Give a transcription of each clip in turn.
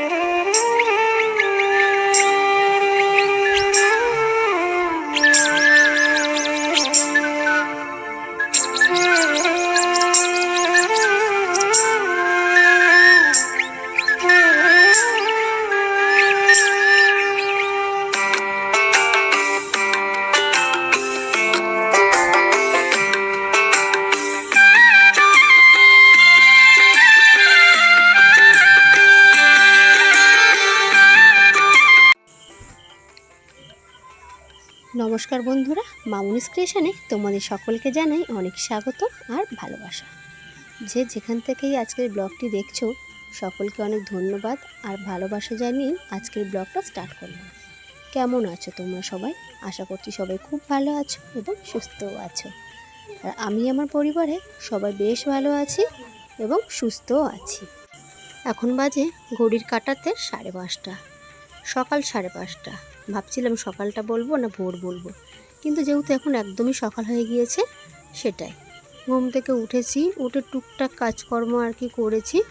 Yeah. নমস্কার বন্ধুরা, মামুনিস ক্রিয়েশনে তোমাদের সকলকে জানাই অনেক স্বাগত আর ভালোবাসা। যে যেখান থেকেই আজকের ব্লগটি দেখছ, সকলকে অনেক ধন্যবাদ আর ভালোবাসা জানিয়ে আজকের ব্লগটা স্টার্ট করলাম। কেমন আছো তোমরা সবাই? আশা করছি সবাই খুব ভালো আছো এবং সুস্থও আছো। আর আমি আমার পরিবারে সবাই বেশ ভালো আছি এবং সুস্থও আছি। এখন বাজে ঘড়ির কাটাতে সাড়ে পাঁচটা, সকাল সাড়ে পাঁচটা। ভাবছিলাম সকালটা বলব না ভোর বলব। কিন্তু যেহেতু এখন একদমই সকাল হয়ে গিয়েছে, সেটাই। ঘুম থেকে উঠেছি, উঠে টুকটাক কাজকর্ম আর কি করেছি।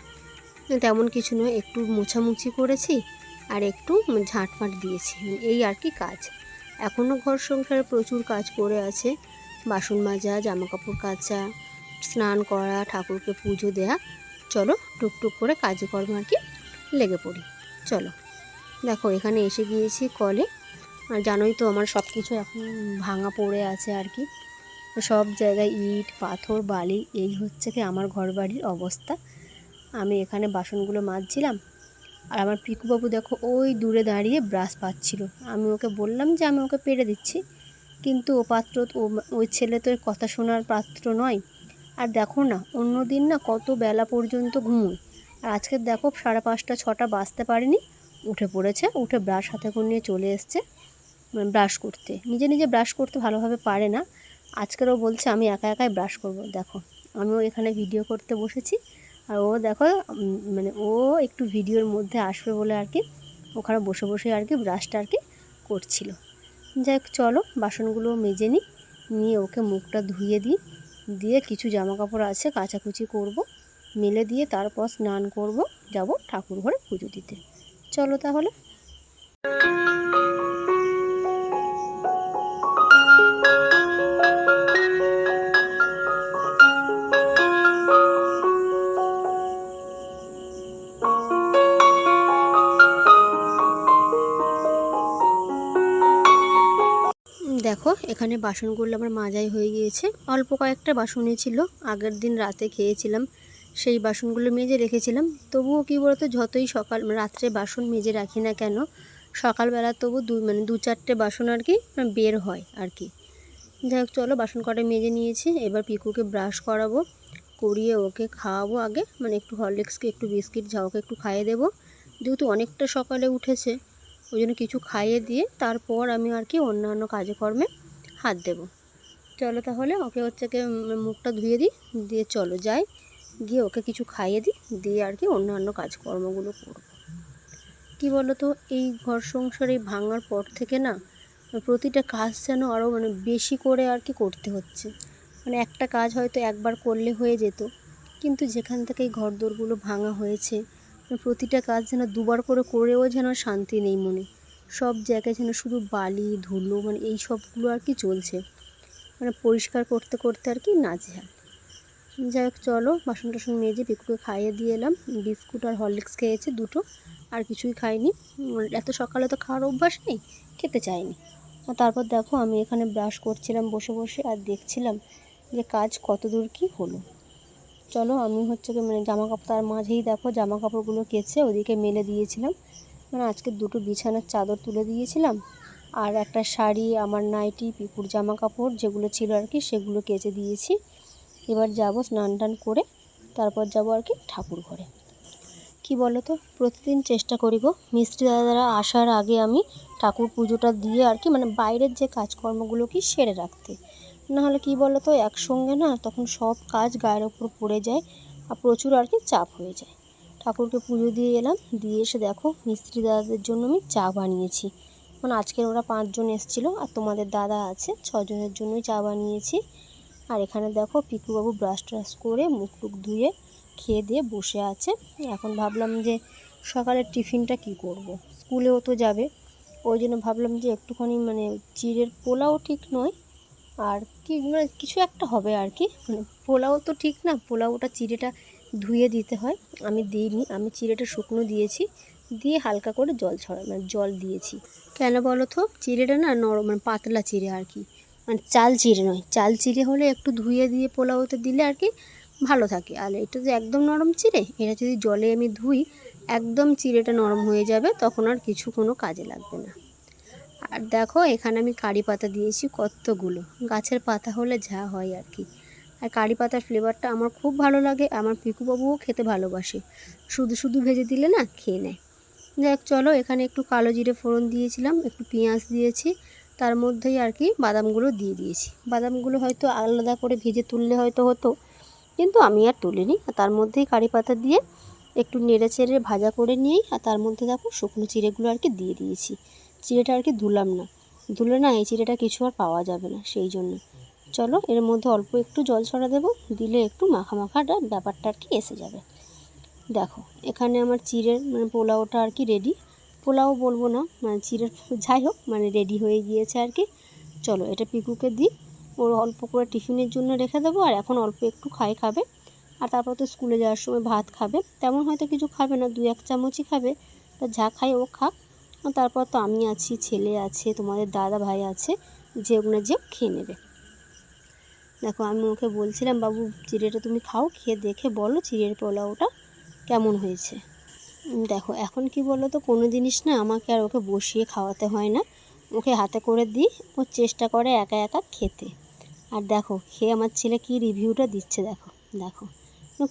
তেমন কিছু নয়, একটু মোছামুছি করেছি আর একটু ঝাঁটফাঁট দিয়েছি, এই আর কি কাজ। এখনও ঘর সংসারে প্রচুর কাজ পড়ে আছে, বাসন মাজা, জামাকাপড় কাচা, স্নান করা, ঠাকুরকে পুজো দেয়া। চলো টুকটুক করে কাজকর্ম আর কি লেগে পড়ি। চলো। দেখো, এখানে এসে গিয়েছি কলে আর জানোই তো আমার সব কিছু এখন ভাঙা পড়ে আছে আর কি। সব জায়গায় ইট, পাথর, বালি, এই হচ্ছে কি আমার ঘর বাড়ির অবস্থা। আমি এখানে বাসনগুলো মাজছিলাম। আর আমার পিকুবাবু দেখো, ওই দূরে দাঁড়িয়ে ব্রাশ পাচ্ছিল। আমি ওকে বললাম যে আমি ওকে পেরে দিচ্ছি। কিন্তু ও পাত্র, ও ওই ছেলে তো কথা শোনার পাত্র নয়। আর দেখো না অন্য দিন না কত বেলা পর্যন্ত ঘুমোয়। আর আজকে দেখো সাড়ে পাঁচটা, ছটা বাজতে পারিনি। উঠে পড়েছে, উঠে ব্রাশ হাতে করে নিয়ে চলে এসছে মানে ব্রাশ করতে। নিজে নিজে ব্রাশ করতে ভালোভাবে পারে না। আজকেরও বলছে, আমি একা একাই ব্রাশ করব। দেখো, আমিও এখানে ভিডিও করতে বসেছি। আর ও দেখো মানে ও একটু ভিডিওর মধ্যে আসবে বলে আর কি, ওখানে বসে বসে আর কি ব্রাশটা আর কি করছিল। যাই হোক, চলো, বাসনগুলো মেজে নিই, নিয়ে ওকে মুখটা ধুয়ে দিই। দিয়ে কিছু জামা কাপড় আছে, কাচাকুচি করব, মেলে দিয়ে তারপর স্নান করব, যাব ঠাকুর ঘরে পুজো দিতে। চলো তাহলে। দেখো, এখানে বাসনগুলো আমার মাজাই হয়ে গিয়েছে। অল্প কয়েকটা বাসনই ছিল। আগের দিন রাতে খেয়েছিলাম। সেই বাসনগুলো মেজে রেখেছিলাম। তবুও কী বলতো, যতই সকাল, রাত্রে বাসন মেজে রাখি না কেন, সকালবেলা তবু দু মানে দু চারটে বাসন আর কি বের হয় আর কি। যাই হোক, চলো বাসন কটা মেজে নিয়েছি, এবার পিকুকে ব্রাশ করাবো, করিয়ে ওকে খাওয়াবো আগে মানে একটু হরলিক্সকে, একটু বিস্কিট, যা ওকে একটু খাইয়ে দেবো। যেহেতু অনেকটা সকালে উঠেছে, ওই জন্য কিছু খাইয়ে দিয়ে তারপর আমি আর কি অন্যান্য কাজকর্মে হাত দেব। চলো তাহলে, ওকে হচ্ছে মুখটা ধুয়ে দিই, দিয়ে চলো যাই। গিয়ে ওকে কিছু খাইয়ে দিই, দিয়ে আর কি অন্যান্য কাজকর্মগুলো করব। কী বলো তো এই ঘর সংসারে ভাঙার পর থেকে না, প্রতিটা কাজ যেন আরও মানে বেশি করে আর কি করতে হচ্ছে। মানে একটা কাজ হয়তো একবার করলে হয়ে যেত, কিন্তু যেখান থেকে এই ঘরদোরগুলো ভাঙা হয়েছে, প্রতিটা কাজ যেন দুবার করে করেও যেন শান্তি নেই মনে। সব জায়গায় যেন শুধু বালি, ধুলো মানে এই সবগুলো আর কি চলছে। মানে পরিষ্কার করতে করতে আর কি নাজেহাল। যাই হোক, চলো বাসন টাসন মেজে পিকুকে খাইয়ে দিয়ে এলাম। বিস্কুট আর হরলিক্স খেয়েছে দুটো, আর কিছুই খাইনি। এত সকালে তো খাওয়ার অভ্যাস নেই, খেতে চাইনি। তারপর দেখো, আমি এখানে ব্রাশ করছিলাম, বসে বসে, আর দেখছিলাম যে কাজ কত দূর কী হলো। চলো, আমি হচ্ছে মানে জামা কাপড় তার মাঝেই দেখো জামা কাপড়গুলো কেচে ওদিকে মেলে দিয়েছিলাম। মানে আজকে দুটো বিছানার চাদর তুলে দিয়েছিলাম, আর একটা শাড়ি, আমার নাইটি পিপুর জামা কাপড় যেগুলো ছিল আর কি, সেগুলো কেচে দিয়েছি। এবার যাব স্নান টান করে, তারপর যাব আর কি ঠাকুর ঘরে। কি বলো তো প্রতিদিন চেষ্টা করি গো। মিস্ত্রি দাদারা আসার আগে আমি ঠাকুর পুজোটা দিয়ে আর কি মানে বাইরের যে কাজকর্মগুলো কি সেরে রাখতে। নাহলে কি বলো তো একসঙ্গে না তখন সব কাজ গায়ের ওপর পড়ে যায় আর প্রচুর আর কি চাপ হয়ে যায়। ঠাকুরকে পুজো দিয়ে এলাম, দিয়ে এসে দেখো মিস্ত্রি দাদাদের জন্য আমি চা বানিয়েছি। মানে আজকের ওরা পাঁচজন এসেছিল আর তোমাদের দাদা আছে, ছজনের জন্যই চা বানিয়েছি। আর এখানে দেখো পিকুবাবু ব্রাশ ট্রাশ করে মুখ টুক ধুয়ে খেয়ে দিয়ে বসে আছে। এখন ভাবলাম যে সকালের টিফিনটা কি করব। স্কুলেও তো যাবে। ওই জন্য ভাবলাম যে একটুখানি মানে চিড়ের পোলাও ঠিক নয়। আর কি মানে কিছু একটা হবে আর কি। মানে পোলাও তো ঠিক না, পোলাওটা চিড়েটা ধুয়ে দিতে হয়। আমি দিইনি, আমি চিড়েটা শুকনো দিয়েছি, দিয়ে হালকা করে জল ছড়া মানে জল দিয়েছি। কেন বলো তো? চিড়েটা না নরম মানে পাতলা চিড়ে আর কি। মানে চাল চিড়ে নয়। চাল চিড়ে হলে একটু ধুয়ে দিয়ে পোলাওতে দিলে আর কি ভালো থাকে। আর এটা তো একদম নরম চিড়ে, এটা যদি জলে আমি ধুই, একদম চিড়েটা নরম হয়ে যাবে, তখন আর কিছু কোনো কাজে লাগবে না। আর দেখো, এখানে আমি কারি পাতা দিয়েছি কতগুলো। গাছের পাতা হলে যা হয় আর কি। আর কারি পাতার ফ্লেভারটা আমার খুব ভালো লাগে, আমার পিকুবাবুও খেতে ভালোবাসে। শুধু শুধু ভেজে দিলে না খেয়ে নেয়। দেখ চলো এখানে একটু কালো জিরে ফোড়ন দিয়েছিলাম, একটু পেঁয়াজ দিয়েছি তার মধ্যেই আর কি বাদামগুলো দিয়ে দিয়েছি। বাদামগুলো হয়তো আলাদা করে ভেজে তুললে হয়তো হতো, কিন্তু আমি আর তুলিনি। আর তার মধ্যেই কারি পাতা দিয়ে একটু নেড়ে চেড়ে ভাজা করে নিয়েই আর তার মধ্যে দেখো শুকনো চিড়েগুলো আর কি দিয়ে দিয়েছি। চিড়েটা আর কি ধুলাম না। ধুলে না এই চিড়েটা কিছু আর পাওয়া যাবে না সেই জন্য। চলো এর মধ্যে অল্প একটু জল ছড়া দেবো, দিলে একটু মাখা মাখাটা ব্যাপারটা আর কি এসে যাবে। দেখো, এখানে আমার চিড়ের মানে পোলাওটা আর কি রেডি পোলাও বলব না মানে চিড়ের যাই হোক মানে রেডি হয়ে গিয়েছে আর কি। চলো এটা পিকুকে দিই। ওর অল্প করে টিফিনের জন্য রেখে দেবো, আর এখন অল্প একটু খাই খাবে। আর তারপর তো স্কুলে যাওয়ার সময় ভাত খাবে। তেমন হয়তো কিছু খাবে না দু এক চামচই খাবে। তা যা খাই ও খাক। তারপর তো আমি আছি, ছেলে আছে, তোমাদের দাদা ভাই আছে, যে ওগুলো যে খেয়ে নেবে। দেখো আমি ওকে বলছিলাম, বাবু, চিড়েটা তুমি খাও, খেয়ে দেখে বলো চিড়ের পোলাওটা কেমন হয়েছে? দেখো, এখন কি বলো তো কোনো জিনিস না আমাকে আর ওকে বসিয়ে খাওয়াতে হয় না। ওকে হাতে করে দিই, ও চেষ্টা করে একা একা খেতে। আর দেখো, খেয়ে আমার ছেলে কি রিভিউটা দিচ্ছে দেখো দেখো।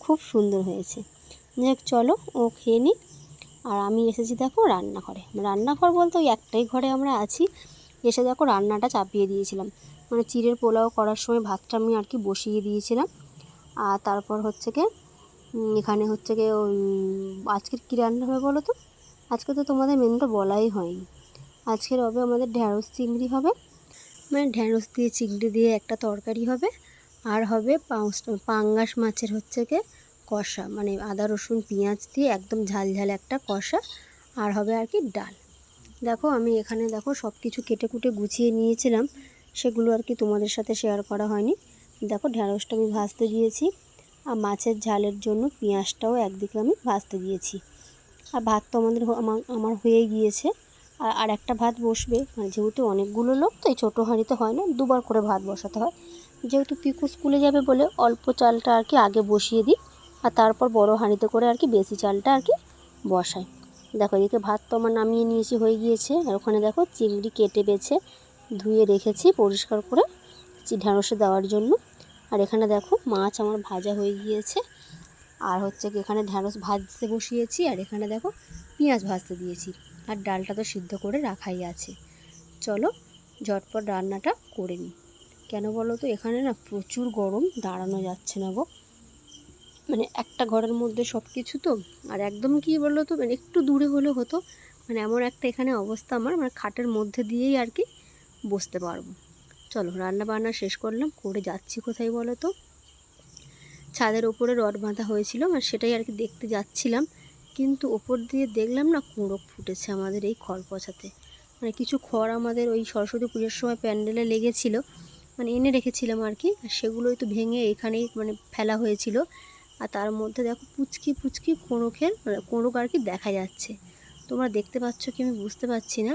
খুব সুন্দর হয়েছে। যাক চলো, ও খেয়ে নিক। আর আমি এসেছি দেখো রান্নাঘরে। রান্নাঘর বলতে ওই একটাই ঘরে আমরা আছি। এসে দেখো রান্নাটা চাপিয়ে দিয়েছিলাম। মানে চিড়ের পোলাও করার সময় ভাতটা আমি আর কি বসিয়ে দিয়েছিলাম। আর তারপর হচ্ছে কি এখানে হচ্ছে কি আজকের কী রান্না হবে বলো তো? আজকে তো তোমাদের মেনুটা বলাই হয়নি। আজকের হবে আমাদের ঢ্যাঁড়স চিংড়ি হবে। মানে ঢ্যাঁড়স দিয়ে চিংড়ি দিয়ে একটা তরকারি হবে। আর হবে পাঙ্গাস মাছের হচ্ছে কি কষা। মানে আদা, রসুন, পেঁয়াজ দিয়ে একদম ঝাল ঝাল একটা কষা। আর হবে আর কি ডাল। দেখো আমি এখানে দেখো সব কিছু কেটে কুটে গুছিয়ে নিয়েছিলাম। সেগুলো আর কি তোমাদের সাথে শেয়ার করা হয়নি। দেখো ঢ্যাঁড়সটা আমি ভাজতে দিয়েছি। আর মাছের ঝালের জন্য পেঁয়াজটাও একদিকে আমি ভাজতে দিয়েছি। আর ভাত তো আমাদের আমার হয়ে গিয়েছে। আর আর একটা ভাত বসবে মানে যেহেতু অনেকগুলো লোক তো এই ছোটো হাঁড়িতে হয় না, দুবার করে ভাত বসাতে হয়। যেহেতু পিকু স্কুলে যাবে বলে অল্প চালটা আর কি আগে বসিয়ে দিই, আর তারপর বড় হাঁড়িতে করে আর কি বেশি চালটা আর কি বসাই। দেখো, এদিকে ভাত তো আমার নামিয়ে নিয়েছি, হয়ে গিয়েছে। আর ওখানে দেখো চিংড়ি কেটে বেছে ধুয়ে রেখেছি পরিষ্কার করে ঢ্যাঁড়সে দেওয়ার জন্য। আর এখানে দেখো মাছ আমার ভাজা হয়ে গিয়েছে। আর হচ্ছে কি এখানে ঢ্যাঁড়স ভাজতে বসিয়েছি, আর এখানে দেখো পেঁয়াজ ভাজতে দিয়েছি। আর ডালটা তো সিদ্ধ করে রাখাই আছে। চলো ঝটপট রান্নাটা করে নিই। কেন বলো তো, এখানে না প্রচুর গরম, দাঁড়ানো যাচ্ছে না গো। মানে একটা ঘরের মধ্যে সব কিছু তো, আর একদম কি বলল তো মানে একটু দূরে হলে হতো। মানে এমন একটা এখানে অবস্থা আমার মানে খাটের মধ্যে দিয়েই আর কি বসতে পারব। চলো রান্না বান্না শেষ করলাম, করে যাচ্ছি কোথায় বলো তো? ছাদের ওপরে রড বাঁধা হয়েছিল আর সেটাই আর কি দেখতে যাচ্ছিলাম, কিন্তু ওপর দিয়ে দেখলাম না কুঁড়ো ফুটেছে আমাদের এই খড় পচাতে। মানে কিছু খড় আমাদের ওই সরস্বতী পুজোর সময় প্যান্ডেলে লেগেছিল মানে এনে রেখেছিলাম আর কি সেগুলোই তো ভেঙে এখানেই মানে ফেলা হয়েছিল। আর তার মধ্যে দেখো পুচকি পুচকি কোঁড়োখের মানে কোঁড়োক আর কি দেখা যাচ্ছে। তোমরা দেখতে পাচ্ছ কি আমি বুঝতে পারছি না।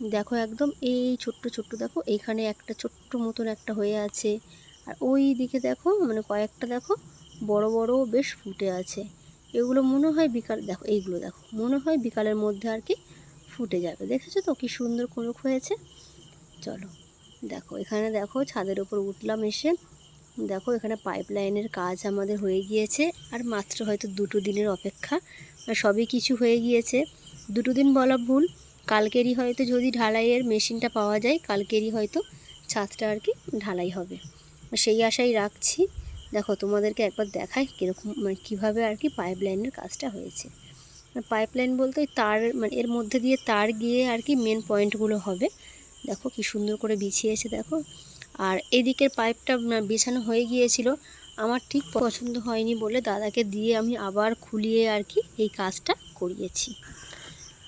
দেখো একদম এই ছোট্ট ছোট্ট দেখো, এখানে একটা ছোট্ট মতন একটা হয়ে আছে। আর ওই দিকে দেখো মানে কয়েকটা দেখো, বড় বড় বেশ ফুটে আছে। এগুলো মনে হয় বিকাল, দেখো এইগুলো দেখো, মনে হয় বিকালের মধ্যে আর কি ফুটে যাবে। দেখেছ তো কি সুন্দর কোনক হয়েছে? চলো, দেখো এখানে দেখো ছাদের ওপর উঠলাম এসে। দেখো এখানে পাইপ লাইনের কাজ আমাদের হয়ে গিয়েছে। আর মাত্র হয়তো দুটো দিনের অপেক্ষা সবই কিছু হয়ে গিয়েছে। দুটো দিন বলা ভুল কালকেরই হয়তো যদি ঢালাইয়ের মেশিনটা পাওয়া যায়, কালকেরই হয়তো ছাদটা আর কি ঢালাই হবে। সেই আশাই রাখছি। দেখো, তোমাদেরকে একবার দেখাই কীরকম মানে কীভাবে আর কি পাইপ লাইনের কাজটা হয়েছে। পাইপ লাইন বলতে ওই তার মানে এর মধ্যে দিয়ে তার গিয়ে আর কি মেন পয়েন্টগুলো হবে। দেখো কি সুন্দর করে বিছিয়েছে, দেখো। আর এদিকের পাইপটা বিছানো হয়ে গিয়েছিল। আমার ঠিক পছন্দ হয়নি বলে দাদাকে দিয়ে আমি আবার খুলিয়ে আর কি এই কাজটা করিয়েছি।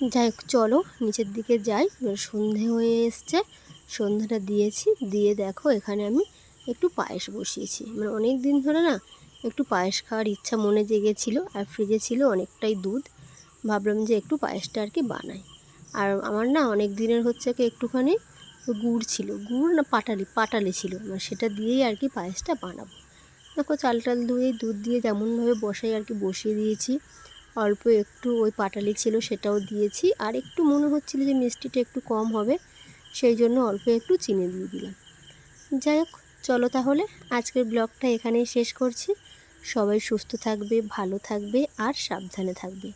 যাই হোক, চলো নিচের দিকে যাই। এবার সন্ধে হয়ে এসছে। সন্ধ্যাটা দিয়েছি। দিয়ে দেখো এখানে আমি একটু পায়েস বসিয়েছি। মানে অনেক দিন ধরে না একটু পায়েস খাওয়ার ইচ্ছা মনে জেগেছিল আর ফ্রিজে ছিল অনেকটাই দুধ। ভাবলাম যে একটু পায়েসটা আর কি বানাই। আর আমার না অনেক দিনের হচ্ছে কি একটুখানি গুড় ছিল। গুড় না পাটালি পাটালি ছিল। মানে সেটা দিয়েই আর কি পায়েসটা বানাবো। দেখো চাল টাল ধুয়ে দুধ দিয়ে যেমনভাবে বসাই আর কি বসিয়ে দিয়েছি। অল্প একটু ওই পাটালি ছিল সেটাও দিয়েছি। আর একটু মনে হচ্ছিল যে মিষ্টিটা একটু কম হবে, সেই জন্য অল্প একটু চিনি দিয়ে দিলাম। যাই হোক, চলো তাহলে আজকের ব্লগটা এখানেই শেষ করছি। সবাই সুস্থ থাকবে, ভালো থাকবে আর সাবধানে থাকবে।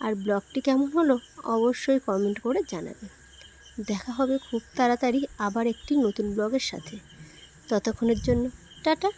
আর ব্লগটি কেমন হলো অবশ্যই কমেন্ট করে জানাবে। দেখা হবে খুব তাড়াতাড়ি আবার একটি নতুন ব্লগের সাথে। ততক্ষণের জন্য, টাটা।